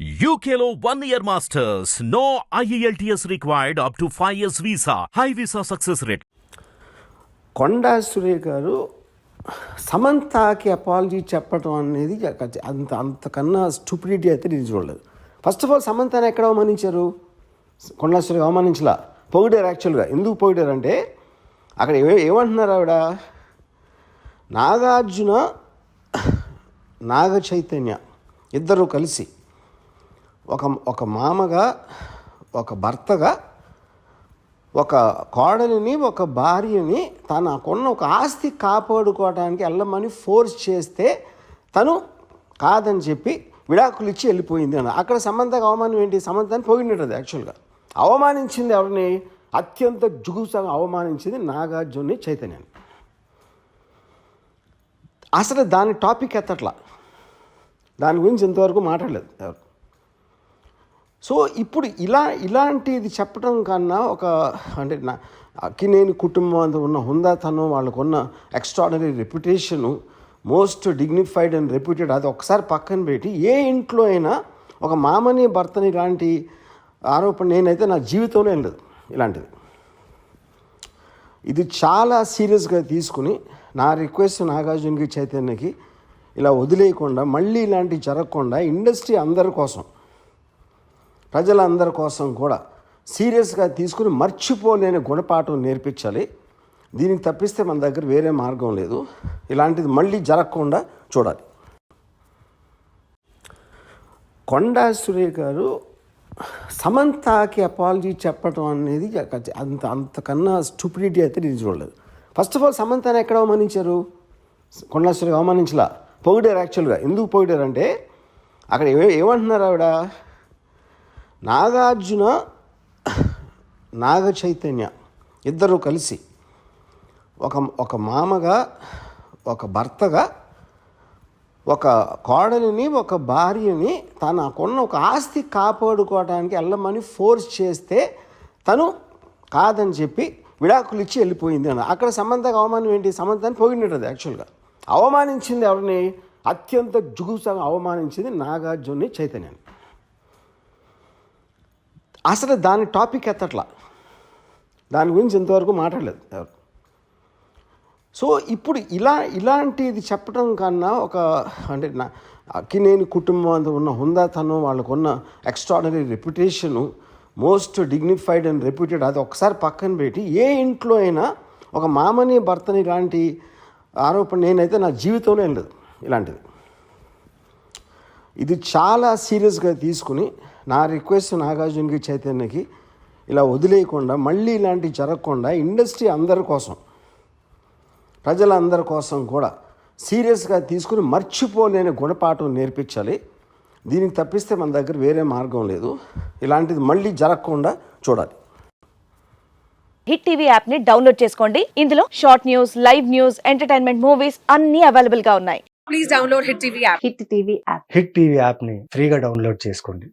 యూకేలో one year masters no E IELTS required up to 5 years visa. High visa success rate. Konda సురే గారు సమంతాకి apology చెప్పడం అనేది అంత అంతకన్నా స్టూపిడిటీ అయితే నేను చూడలేదు. ఫస్ట్ ఆఫ్ ఆల్ సమంతాను ఎక్కడ అవమానించారు? కొండా సురే అవమానించలా? పొగిడారు యాక్చువల్గా ఎందుకు పొగిడారు అంటే అక్కడ ఏ ఏమంటున్నారు ఆవిడ? నాగార్జున నాగ చైతన్య ఇద్దరు కలిసి ఒక ఒక మామగా ఒక భర్తగా ఒక కోడలిని ఒక భార్యని తనకున్న ఒక ఆస్తి కాపాడుకోవడానికి వెళ్ళమని ఫోర్స్ చేస్తే తను కాదని చెప్పి విడాకులు ఇచ్చి వెళ్ళిపోయింది అని అక్కడ సమంతకు అవమానం ఏంటి? సమంతాన్ని పోగినట్టు యాక్చువల్గా అవమానించింది ఎవరిని? అత్యంత జుగుసంగా అవమానించింది నాగార్జుని చైతన్యాన్ని అసలు దాని టాపిక్ ఎత్తట్లా? దాని గురించి ఇంతవరకు మాట్లాడలేదు ఎవరు. సో ఇప్పుడు ఇలా ఇలాంటిది చెప్పడం కన్నా ఒక అంటే నా అక్కినేని కుటుంబం ఉన్న హుందాతనం వాళ్ళకున్న extraordinary reputation most dignified and reputed అది ఒకసారి పక్కన పెట్టి ఏ ఇంట్లో అయినా ఒక మామని భర్తని ఇలాంటి ఆరోపణ నేనైతే నా జీవితంలో ఏం లేదు ఇలాంటిది. ఇది చాలా సీరియస్గా తీసుకుని నా రిక్వెస్ట్ నాగార్జునకి చైతన్యకి ఇలా వదిలేయకుండా మళ్ళీ ఇలాంటివి జరగకుండా ఇండస్ట్రీ అందరి కోసం ప్రజలందరి కోసం కూడా సీరియస్గా తీసుకుని మర్చిపోలేని గుణపాఠం నేర్పించాలి. దీనికి తప్పిస్తే మన దగ్గర వేరే మార్గం లేదు. ఇలాంటిది మళ్ళీ జరగకుండా చూడాలి. కొండా గారు సమంతాకి అపాలజీ చెప్పడం అనేది అంత అంతకన్నా స్టూపిడిటీ అయితే నేను చూడలేదు. ఫస్ట్ ఆఫ్ ఆల్ సమంతాన్ని ఎక్కడ అవమానించారు? కొండా సురేఖ అవమానించలా? పొగిడారు యాక్చువల్గా ఎందుకు పొగిడారు అంటే అక్కడ ఏమంటున్నారు ఆవిడ? నాగార్జున నాగ చైతన్య ఇద్దరు కలిసి ఒక ఒక మామగా ఒక భర్తగా ఒక కోడలిని ఒక భార్యని తనకున్న ఒక ఆస్తి కాపాడుకోవడానికి వెళ్ళమని ఫోర్స్ చేస్తే తను కాదని చెప్పి విడాకులు ఇచ్చి వెళ్ళిపోయింది అని అక్కడ సమంతకు అవమానం ఏంటి? సమంతాన్ని పోగినట్టు యాక్చువల్గా అవమానించింది ఎవరిని? అత్యంత జుగుసగా అవమానించింది నాగార్జుని చైతన్యాన్ని. అసలు దాని టాపిక్ ఎత్తట్లా? దాని గురించి ఇంతవరకు మాట్లాడలేదు ఎవరు. సో ఇప్పుడు ఇలా ఇలాంటిది చెప్పడం కన్నా ఒక అంటే నా అక్కినేని కుటుంబం అంత ఉన్న హుందాతనం వాళ్ళకున్న extraordinary reputation most dignified and reputed అది ఒకసారి పక్కన పెట్టి ఏ ఇంట్లో అయినా ఒక మామని భర్తని ఇలాంటి ఆరోపణ నేనైతే నా జీవితంలో ఏం లేదు ఇలాంటిది. ఇది చాలా సీరియస్గా తీసుకుని నా రిక్వెస్ట్ నాగార్జునకి చైతన్యకి ఇలా వదిలేయకుండా మళ్ళీ ఇలాంటివి జరగకుండా ఇండస్ట్రీ అందరి కోసం ప్రజలందరి కోసం కూడా సీరియస్గా తీసుకుని మర్చిపోలేని గుణపాఠం నేర్పించాలి. దీనికి తప్పిస్తే మన దగ్గర వేరే మార్గం లేదు. ఇలాంటిది మళ్ళీ జరగకుండా చూడాలి. హిట్ టీవీ యాప్ని డౌన్లోడ్ చేసుకోండి. ఇందులో short news live news entertainment movies అన్ని అవైలబుల్గా ఉన్నాయి. Please download Hit TV app. Hit TV app Hit TV యాప్ని ఫ్రీగా డౌన్లోడ్ చేసుకోండి.